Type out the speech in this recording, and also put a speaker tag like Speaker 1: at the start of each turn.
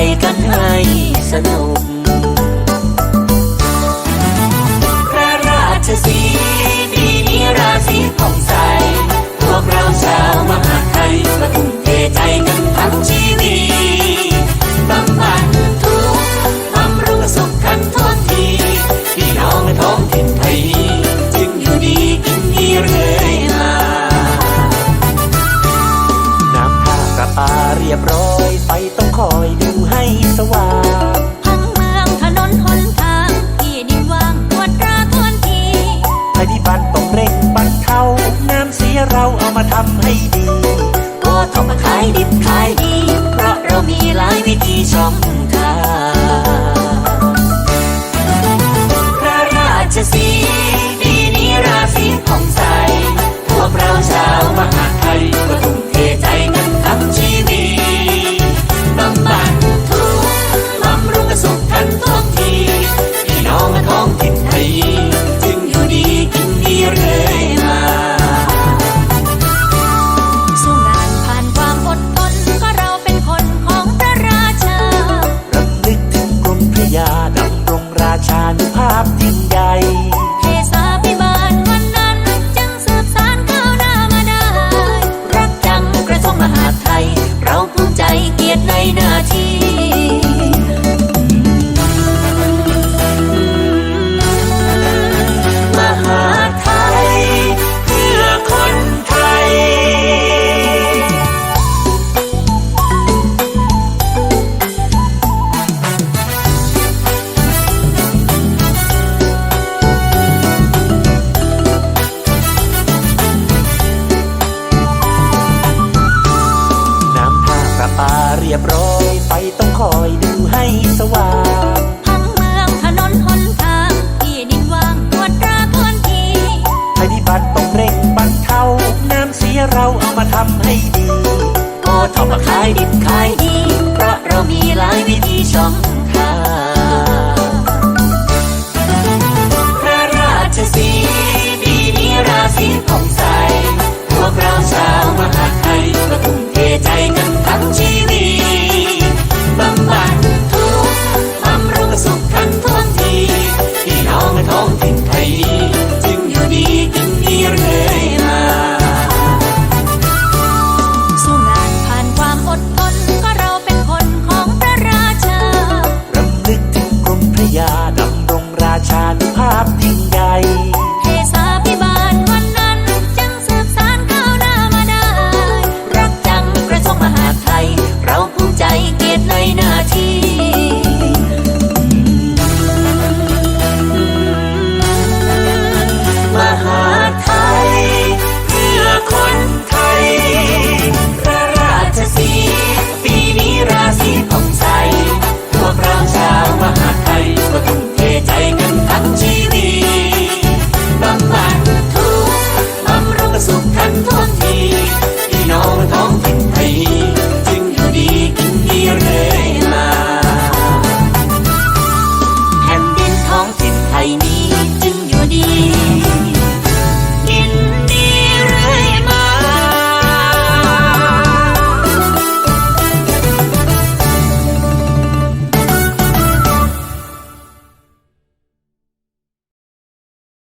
Speaker 1: ไปกันให้
Speaker 2: รียบร้อย ไฟต้องคอยดูให้สว่างท้งเมืองถนนหนทางที่ดินว่างปวดตราทวนทีภัยพิบัติต้องเร่
Speaker 1: งบรร
Speaker 2: เทาน้ำเสียเราเอามาทำให้ดีก็ทำมาขายดิบขายดี เพราะ
Speaker 1: เรามีหลายวิธีช่องทาง России. คอยดูให้สว่าง
Speaker 2: ทั้งเมืองถนนหนทางที่ดินว่างปวดราควนที
Speaker 1: ภัยพิบัติต้องเร่งบรรเทาน้ำเสียเราเอามาทำให้ดี
Speaker 2: ก็ทำมาขายดินขาย I need